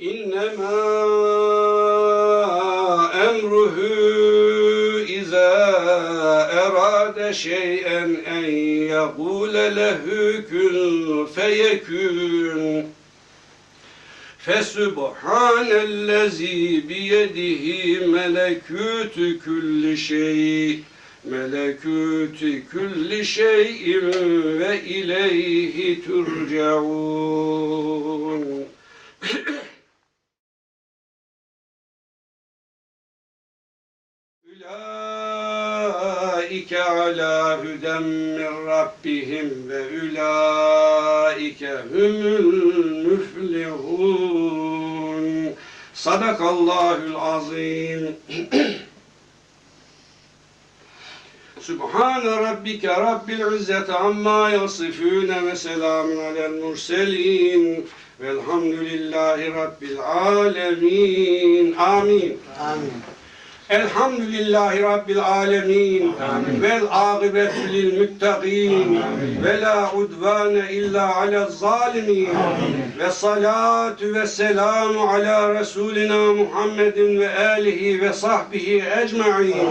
إنما أمره إذا أراد شيئا أن يقول له كن فيكون فسبحان الذي بيده ملكوت كل شيء ملكوت كل شيء وإليه ترجعون ulaike ala hüdem min rabbihim ve ulaike humul müflihun. Sadakallahul azim. Subhan rabbike rabbil izzeti amma yasifune ve selamun alel murselin. Velhamdülillahi rabbil alemin. Amin. Amin. Elhamdülillahi Rabbil alemin. Vel akıbetu lil muttaqin. Ve la udvane illa ala zalimin. Ve salatu ve selamu ala Resulina Muhammedin ve alihi ve sahbihi ecma'in.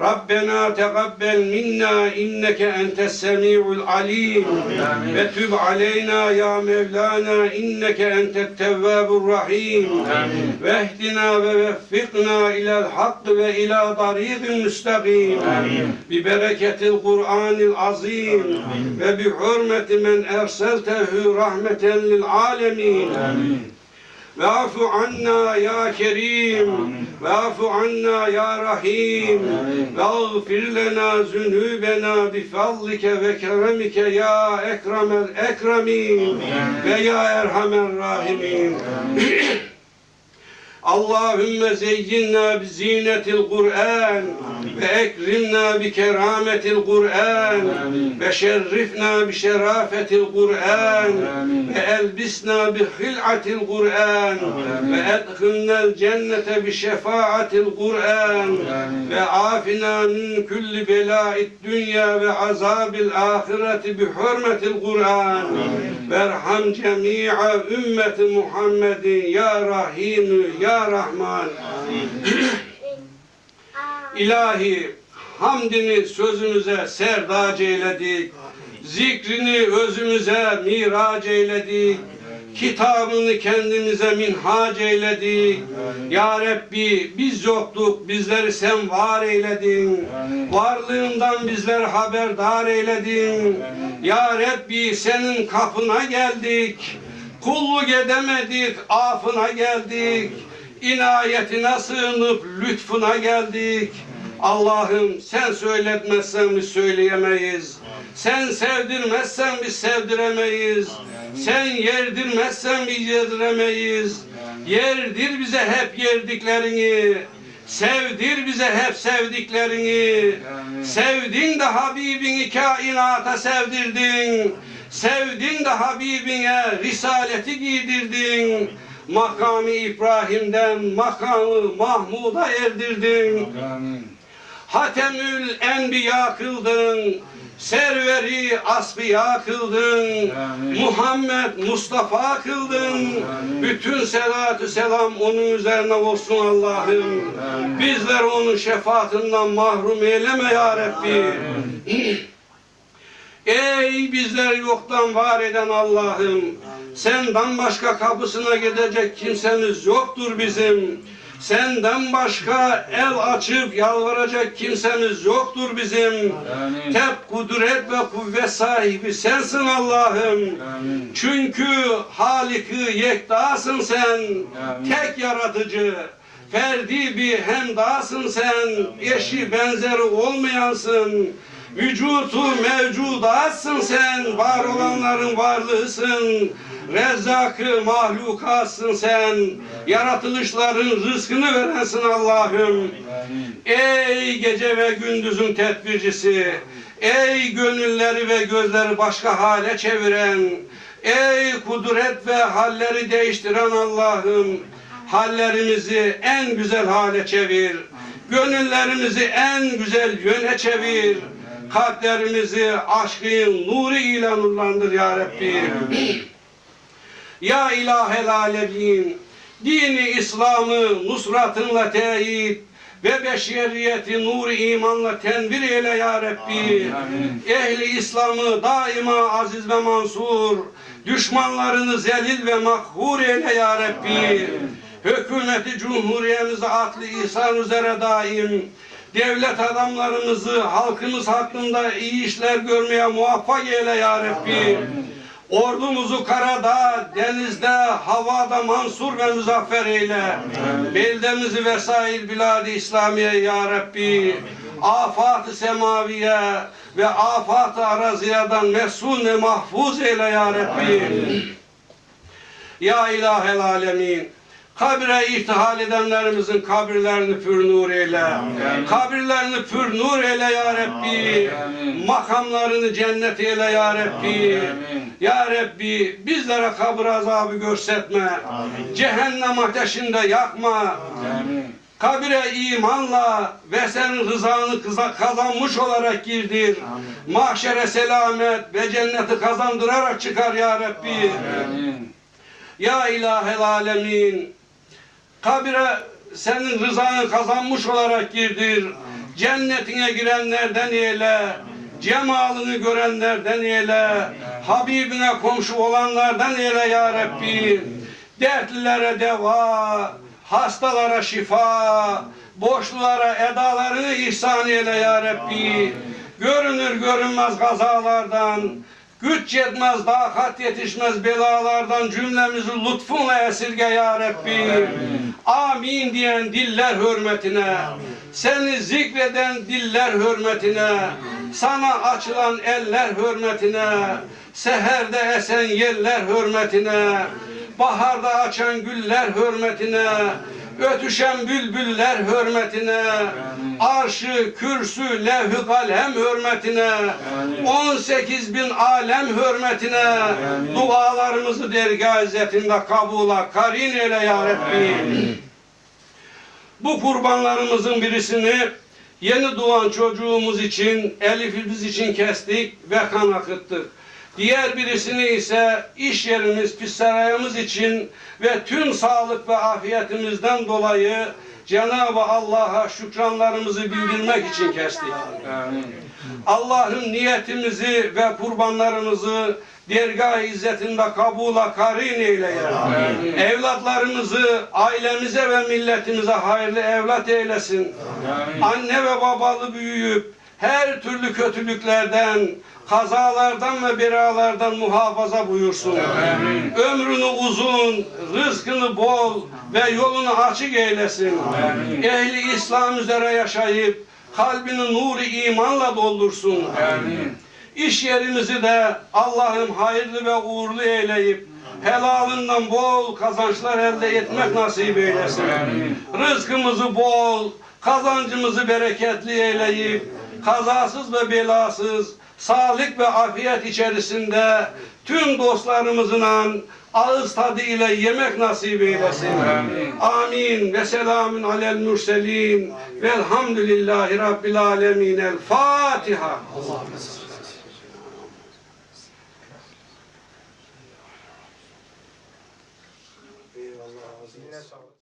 Rabbena tegabbel minna inneke entes semi'ul alim. Ve tüb aleyna ya Mevlana inneke entet tevvabur rahim. Ve ehdina ve veffikna ilel hakkı ve ila tariqin müstakim. Bi bereketil Kur'anil azim. Ve bi hürmeti men erseltehu rahmeten lil alemin. واعف عنا يا كريم واعف عنا يا رحيم واغفر لنا ذنوبنا بفضلك وكرمك يا أكرم الأكرمين ويا أرحم الراحمين Allahümme zeycinna bi zinetil Kur'an ve ekrimna bi kerametil Kur'an ve şerrifna bi şerafetil Kur'an ve elbisna bi hil'atil Kur'an ve edhilnel cennete bi şefaatil Kur'an ve afina min kulli bela'id dünya ve azabil ahireti bi hürmetil Kur'an. Verham cemi'a ümmeti Muhammedin ya Rahim ya يا Rahman. İlahi hamdini sözümüze serdac eyledik. Zikrini özümüze mirac eyledik. Kitabını kendimize minhac eyledik. Ya Rabbi biz yoktuk, bizleri sen var eyledin. Varlığından bizleri haberdar eyledin. Ya Rabbi senin kapına geldik. Kulluk edemedik, afına geldik. İnayetine sığınıp lütfuna geldik. Allah'ım sen söyletmezsen biz söyleyemeyiz. Sen sevdirmezsen biz sevdiremeyiz. Sen yerdirmezsen biz yediremeyiz. Yerdir bize hep yerdiklerini. Sevdir bize hep sevdiklerini. Sevdin de Habibini kainata sevdirdin. Sevdin de Habibine risaleti giydirdin. Makamı İbrahim'den makamı Mahmud'a erdirdin. Hatemül Enbiya kıldın. Serveri asbiya kıldın. Muhammed Mustafa kıldın. Bütün selatü selam onun üzerine olsun Allah'ım. Bizler onun şefaatinden mahrum eyleme ya Rabbi. Ey bizler yoktan var eden Allah'ım. Senden başka kapısına gidecek kimsemiz yoktur bizim. Senden başka el açıp yalvaracak kimsemiz yoktur bizim. Tek kudret ve kuvvet sahibi sensin Allah'ım. Çünkü Halık-ı Yekta'sın sen. Tek yaratıcı. Ferdi bir hemdasın sen. Eşi benzeri olmayansın. Vücutu mevcudatsın sen, var olanların varlığısın. Rezzakı mahlukatsın sen, yaratılışların rızkını verensin Allah'ım. Ey gece ve gündüzün tedbircisi, ey gönülleri ve gözleri başka hale çeviren, ey kudret ve halleri değiştiren Allah'ım, hallerimizi en güzel hale çevir. Gönüllerimizi en güzel yöne çevir. Kalplerimizi aşkın nuru ile nurlandır ya Rabbi. Ya ilahel alemin. Dini İslam'ı nusratınla teyit ve beşeriyeti nur imanla tenvir eyle ya Rabbi. Ehli İslam'ı daima aziz ve mansur, düşmanlarını zelil ve mahhur eyle ya Rabbi. Hükümeti Cumhuriyemizi atlı ihsan üzere daim, devlet adamlarımızı halkımız hakkında iyi işler görmeye muvaffak eyle ya Rabbi. Ordumuzu karada, denizde, havada mansur ve muzaffer eyle. Beldemizi vesail bilad-i İslamiye ya Rabbi. Afat-ı semaviye ve afat-ı araziyadan mesun ve mahfuz eyle ya Rabbi. Ya ilahel alemin. Kabre ihtihal edenlerimizin kabirlerini pür nur eyle. Kabirlerini pür nur eyle ya Rabbi. Makamlarını cennet eyle ya Rabbi. Ya Rabbi bizlere kabir azabı görsetme. Cehennem ateşinde yakma. Kabire imanla ve senin rızanı kazanmış olarak girdir. Mahşere selamet ve cenneti kazandırarak çıkar ya Rabbi. Ya ilahel alemin. Kabire senin rızanı kazanmış olarak girdir. Cennetine girenlerden eyle. Cemalını görenlerden eyle. Habibine komşu olanlardan eyle ya Rabbi. Dertlilere deva, hastalara şifa, boşlulara edalarını ihsan eyle ya Rabbi. Görünür görünmez kazalardan, güç yetmez, dakat yetişmez belalardan cümlemizi lütfunla esirge ya Rabbi. Amin diyen diller hürmetine, seni zikreden diller hürmetine, sana açılan eller hürmetine, seherde esen yeller hürmetine, baharda açan güller hürmetine, ötüşen bülbüller hürmetine, arşı, kürsü, levh-i kalem hürmetine, 18 bin alem hürmetine, dualarımızı dergah izzetinde kabula karin eyle ya Rabbi. Bu kurbanlarımızın birisini yeni doğan çocuğumuz için, Elif'imiz için kestik ve kan akıttık. Diğer birisini ise iş yerimiz, pisarayımız için ve tüm sağlık ve afiyetimizden dolayı Cenab-ı Allah'a şükranlarımızı bildirmek için kestik. Allah'ın niyetimizi ve kurbanlarımızı dergah izzetinde kabula karin eyle ya. Evlatlarımızı ailemize ve milletimize hayırlı evlat eylesin. Anne ve babalı büyüyüp her türlü kötülüklerden, kazalardan ve belalardan muhafaza buyursun. Ömrünü uzun, rızkını bol ve yolunu açık eylesin. Ehli İslam üzere yaşayıp kalbini nuru imanla doldursun. İş yerimizi de Allah'ım hayırlı ve uğurlu eyleyip helalından bol kazançlar elde etmek nasip eylesin. Rızkımızı bol, kazancımızı bereketli eyleyip kazasız ve belasız, sağlık ve afiyet içerisinde tüm dostlarımızla ağız tadı ile yemek nasip eylesin. Amin. Ve selamün alel mürselin. Velhamdülillahi Rabbil alemin. El Fatiha.